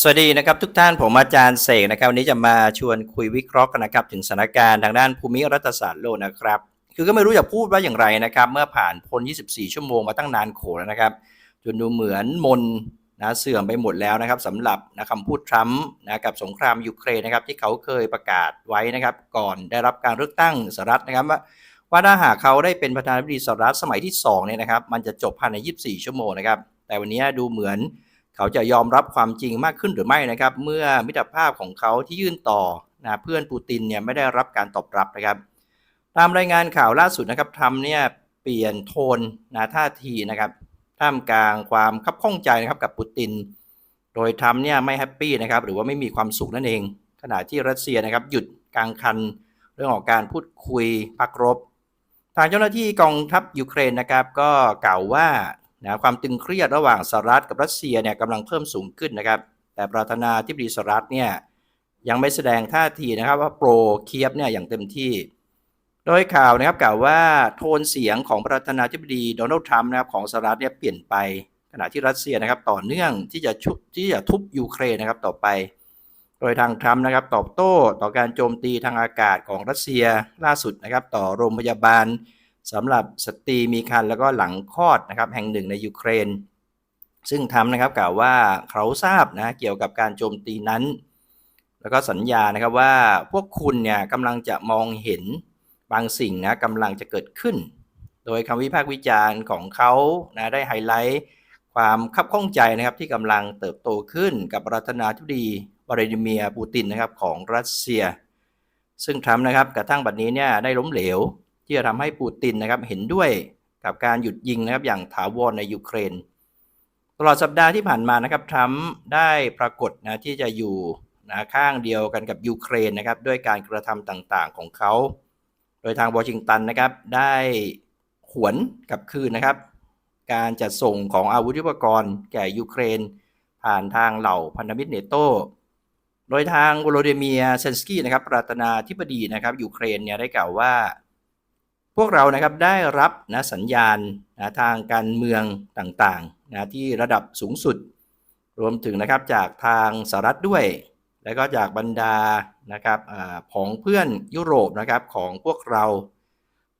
สวัสดีนะครับทุกท่านผมอาจารย์เสกนะครับวันนี้จะมาชวนคุยวิเคราะห์กันนะครับถึงสถานการณ์ทางด้านภูมิรัฐศาสตร์โลกนะครับ คือก็ไม่รู้จะพูดว่าอย่างไรนะครับ เมื่อผ่านพ้น 24 ชั่วโมงมาตั้งนานโขแล้วนะครับจนดูเหมือนมนนะเสื่อมไปหมดแล้วนะครับสำหรับนะคำพูดทรัมป์นะกับสงครามยูเครนนะครับที่เขาเคยประกาศไว้นะครับก่อนได้รับการเลือกตั้งสหรัฐนะครับว่าว่าถ้าหากเขาได้เป็นประธานาธิบดีสหรัฐสมัยที่2เนี่ยนะครับมันจะจบภายใน 24 ชั่วโมงนะครับแต่วันนี้ดูเหมือน เขาจะยอมรับความจริงมากขึ้นหรือไม่นะครับ เมื่อมิตรภาพของเขาที่ยื่นต่อนะเพื่อนปูตินเนี่ยไม่ได้รับการตอบรับนะครับ ตามรายงานข่าวล่าสุดนะครับทรัมป์เนี่ยเปลี่ยนโทนนะท่าทีนะครับ ท่ามกลางความคับข้องใจนะครับกับปูติน โดยทรัมป์เนี่ยไม่แฮปปี้นะครับหรือว่าไม่มีความสุขนั่นเอง ขณะที่รัสเซียนะครับหยุดกลางคันเรื่องของการพูดคุยพักรบ ทางเจ้าหน้าที่กองทัพยูเครนนะครับ ก็กล่าวว่า นะความตึงเครียดระหว่างสหรัฐกับรัสเซียเนี่ยกำลังเพิ่มสูงขึ้นนะครับ แต่ประธานาธิบดีสหรัฐเนี่ยยังไม่แสดงท่าทีนะครับว่าโปรเคียบเนี่ยอย่างเต็มที่ โดยข่าวนะครับกล่าวว่าโทนเสียงของประธานาธิบดีโดนัลด์ทรัมป์นะครับของสหรัฐเนี่ยเปลี่ยนไปขณะที่รัสเซียนะครับต่อเนื่องที่จะชุบที่จะทุบยูเครนนะครับต่อไป โดยทางทรัมป์นะครับตอบโต้ต่อการโจมตีทางอากาศของรัสเซียล่าสุดนะครับต่อโรงพยาบาล สำหรับสตรีมีครรภ์แล้วก็หลังคลอดนะครับแห่งหนึ่งในยูเครน ซึ่งทำนะครับกล่าวว่าเขาทราบนะเกี่ยวกับการโจมตีนั้น แล้วก็สัญญานะครับว่าพวกคุณเนี่ยกำลังจะมองเห็นบางสิ่งนะกำลังจะเกิดขึ้น โดยคำวิพากษ์วิจารณ์ของเขานะได้ไฮไลท์ความคับข้องใจนะครับที่กำลังเติบโตขึ้นกับประธานาธิบดีวลาดิเมียร์ปูตินนะครับของรัสเซีย ซึ่งทรัมป์นะครับกระทั่งบัดนี้เนี่ยได้ล้มเหลว ที่จะทำให้ปูตินนะครับเห็นด้วยกับการหยุดยิงนะครับอย่างถาวรในยูเครน ตลอดสัปดาห์ที่ผ่านมานะครับทรัมป์ได้ปรากฏนะที่จะอยู่นะข้างเดียวกันกับยูเครนนะครับด้วยการกระทำต่างๆของเขา โดยทางวอชิงตันนะครับได้หวนกับคืนนะครับ การจัดส่งของอาวุธยุทโธปกรณ์แก่ยูเครน ผ่านทางเหล่าพันธมิตรเนโตโดยทางโวโลเดเมียเซนสกี้นะครับประธานาธิบดีนะครับยูเครนเนี่ยได้กล่าวว่า พวกเรานะครับได้รับนะสัญญาณนะทางการเมืองต่างๆนะที่ระดับสูงสุด รวมถึงนะครับจากทางสหรัฐด้วย แล้วก็จากบรรดานะครับอของเพื่อนยุโรปนะครับของพวกเรา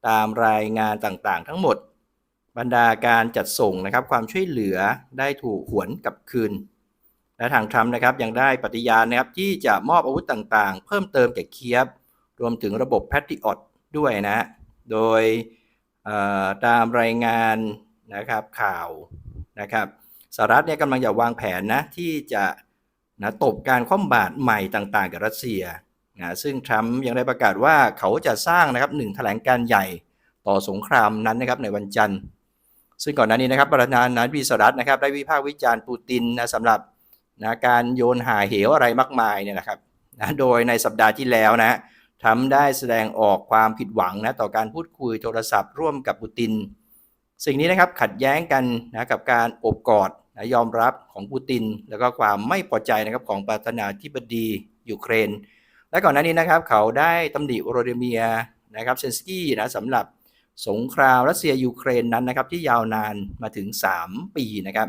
ตามรายงานต่างๆ ทั้งหมด บรรดาการจัดส่งนะครับความช่วยเหลือได้ถูกหวนกลับคืน และทางทรัมป์นะครับยังได้ปฏิญาณนะครับที่จะมอบอาวุธต่างๆ เพิ่มเติมแก่เคียบ รวมถึงระบบแพทริออตด้วยนะ โดยตามรายงานนะครับข่าวนะครับสหรัฐเนี่ยกำลังจะวางแผนนะที่จะนะตบการคว่ำบาตรใหม่ต่างๆ กับรัสเซียนะซึ่งทรัมป์ยังได้ประกาศว่าเขาจะสร้างนะครับหนึ่งแถลงการใหญ่ต่อสงครามนั้นนะครับในวันจันทร์ ซึ่งก่อนหน้านี้นะครับประธานาธิบดีสหรัฐนะครับได้วิพากษ์วิจารณ์ปูตินนะสำหรับนะการโยนหาเหวอะไรมากมายเนี่ยนะครับนะโดยในสัปดาห์ที่แล้วนะ ทำได้แสดงออกความผิดหวังนะต่อการพูดคุยโทรศัพท์ร่วมกับปูติน สิ่งนี้นะครับขัดแย้งกันนะกับการอบกอดนะยอมรับของปูติน แล้วก็ความไม่พอใจนะครับของประธานาธิบดียูเครน และก่อนหน้านี้นะครับเขาได้ตำหนิโรเดเมียนะครับเซนสกี้นะสำหรับสงครามรัสเซียยูเครนนั้นนะครับที่ยาวนานมาถึง 3 ปีนะครับ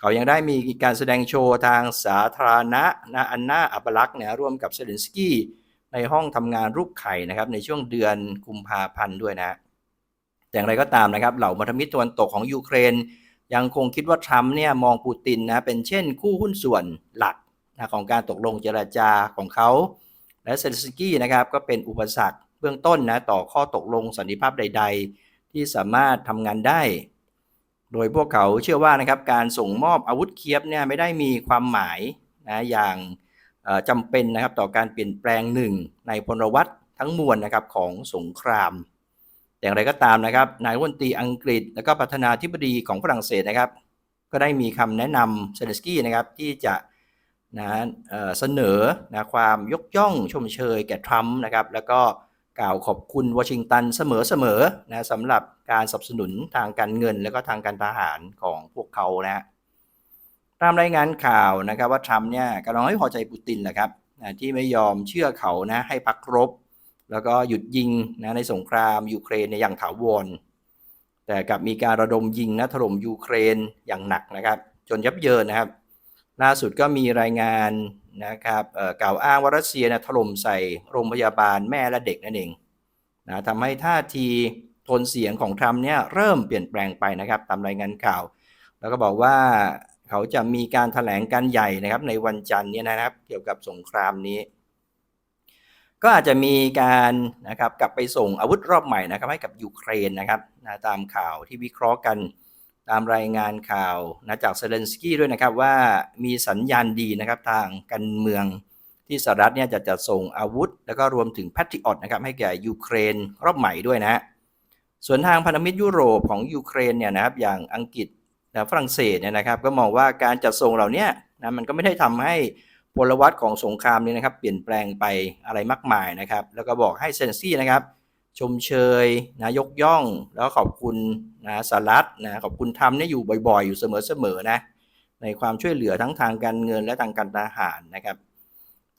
เขายังได้มีการแสดงโชว์ทางสาธารณะนะอันน่าอัปลักษณ์นี่ยร่วมกับเซเลนสกี้ ในห้องทำงานรูปไข่นะครับในช่วงเดือนกุมภาพันธ์ด้วยนะแต่อย่างไรก็ตามนะครับเหล่ามัธมิตรตะวันตกของยูเครน ยังคงคิดว่าทรัมป์เนี่ยมองปูตินนะเป็นเช่นคู่หุ้นส่วนหลักนะของการตกลงเจรจาของเขา และเซเลนสกี้นะครับก็เป็นอุปสรรคเบื้องต้นนะต่อข้อตกลงสันติภาพใด ๆ ที่สามารถทำงานได้ โดยพวกเขาเชื่อว่านะครับการส่งมอบอาวุธเคียบเนี่ยไม่ได้มีความหมายนะอย่าง จำเป็นนะครับต่อการเปลี่ยนแปลงหนึ่งในพลวัตทั้งมวลนะครับของสงคราม อย่างไรก็ตามนะครับนายรัฐมนตรีอังกฤษ และก็ประธานาธิบดีของฝรั่งเศสนะครับ ก็ได้มีคำแนะนำเซเลสกี้นะครับที่จะนะเสนอนะความยกย่องชมเชยแก่ทรัมป์นะครับ แล้วก็กล่าวขอบคุณวอชิงตันเสมอๆนะสำหรับการสนับสนุนทางการเงิน และก็ทางการทหารของพวกเขานะ ตามรายงานข่าวนะครับว่าทรัมป์เนี่ยกำลังไม่พอใจปูตินแหละครับที่ไม่ยอมเชื่อเขานะให้พักรบ แล้วก็หยุดยิงนะในสงครามยูเครนในอย่างถาวร แต่กับมีการระดมยิงนะถล่มยูเครนอย่างหนักนะครับ จนยับเยินนะครับ ล่าสุดก็มีรายงานนะครับเอ่อกล่าวอ้างว่ารัสเซียนะถล่มใส่โรงพยาบาลแม่และเด็กนั่นเองนะทำให้ท่าทีทนเสียงของทรัมป์เนี่ยเริ่มเปลี่ยนแปลงไปนะครับ ตามรายงานข่าว แล้วก็บอกว่า เขาจะมีการแถลงการใหญ่นะครับในวันจันทร์เนี่ยนะครับ เกี่ยวกับสงครามนี้ ก็อาจจะมีการนะครับกลับไปส่งอาวุธรอบใหม่นะครับ ให้กับยูเครนนะครับนะตามข่าวที่วิเคราะห์กันตามรายงานข่าวนะจากเซเลนสกี้ด้วยนะครับว่ามีสัญญาณดีนะครับทางการเมืองที่สหรัฐเนี่ยจะจะส่งอาวุธ แล้วก็รวมถึงแพทริออตนะครับให้แก่ยูเครนรอบใหม่ด้วยนะฮะส่วนทางพันธมิตรยุโรปของยูเครนเนี่ยนะครับอย่างอังกฤษ ฝรั่งเศสเนี่ยนะครับก็มองว่าการจัดส่งเหล่านี้นะมันก็ไม่ได้ทำให้พลวัตของสงครามนี้นะครับเปลี่ยนแปลงไปอะไรมากมายนะครับ แล้วก็บอกให้เซนซี่นะครับ ชมเชยนะยกย่อง แล้วขอบคุณนะสหรัฐนะขอบคุณทำเนี่ยอยู่บ่อยๆ อยู่เสมอๆนะในความช่วยเหลือทั้งทางการเงินและทางการทหารนะครับ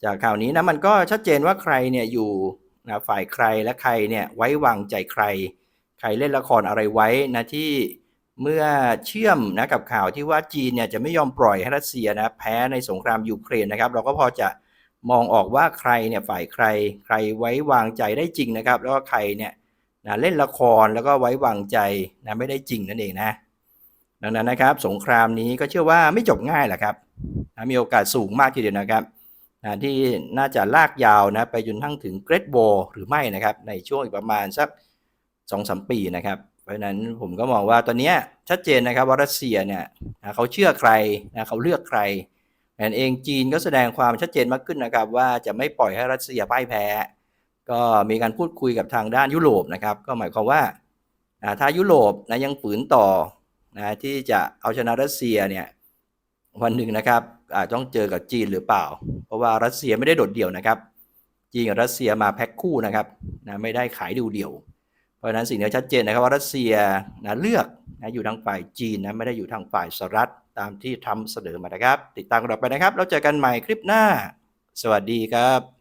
จากข่าวนี้นะมันก็ชัดเจนว่าใครเนี่ยอยู่นะฝ่ายใครและใครเนี่ยไว้วางใจใคร ใครเล่นละครอะไรไว้นะที่ เมื่อเชื่อมนะกับข่าวที่ว่าจีนเนี่ยจะไม่ยอมปล่อยให้รัสเซียนะแพ้ในสงครามยูเครนนะครับ เราก็พอจะมองออกว่าใครเนี่ยฝ่ายใคร ใครไว้วางใจได้จริงนะครับ แล้วก็ใครเนี่ยนะเล่นละครแล้วก็ไว้วางใจนะไม่ได้จริงนั่นเองนะดังนั้นนะครับ สงครามนี้ก็เชื่อว่าไม่จบง่ายแหละครับนะมีโอกาสสูงมากทีเดียวนะครับนะที่น่าจะลากยาวนะไปจนทั้งถึงเกรดโบหรือไม่นะครับ ในช่วงอีกประมาณสักสองสามปีนะครับ เพราะฉะนั้นผมก็มองว่าตอนนี้ชัดเจนนะครับว่ารัสเซียเนี่ยนะเขาเชื่อใครนะเขาเลือกใครนั่นเองจีนก็แสดงความชัดเจนมากขึ้นนะครับว่าจะไม่ปล่อยให้รัสเซียพ่ายแพ้ ก็มีการพูดคุยกับทางด้านยุโรปนะครับ ก็หมายความว่าถ้ายุโรปนะยังฝืนต่อนะที่จะเอาชนะรัสเซียเนี่ยวันหนึ่งนะครับอาจต้องเจอกับจีนหรือเปล่า เพราะว่ารัสเซียไม่ได้โดดเดี่ยวนะครับ จีนกับรัสเซียมาแพ็คคู่นะครับนะไม่ได้ขายดูเดี่ยว เพราะฉะนั้นสิ่งที่ชัดเจนนะครับว่ารัสเซียนะเลือกนะอยู่ทางฝ่ายจีนนะไม่ได้อยู่ทางฝ่ายสหรัฐตามที่ทำเสนอมานะครับ ติดตามกันต่อไปนะครับ แล้วเจอกันใหม่คลิปหน้า สวัสดีครับ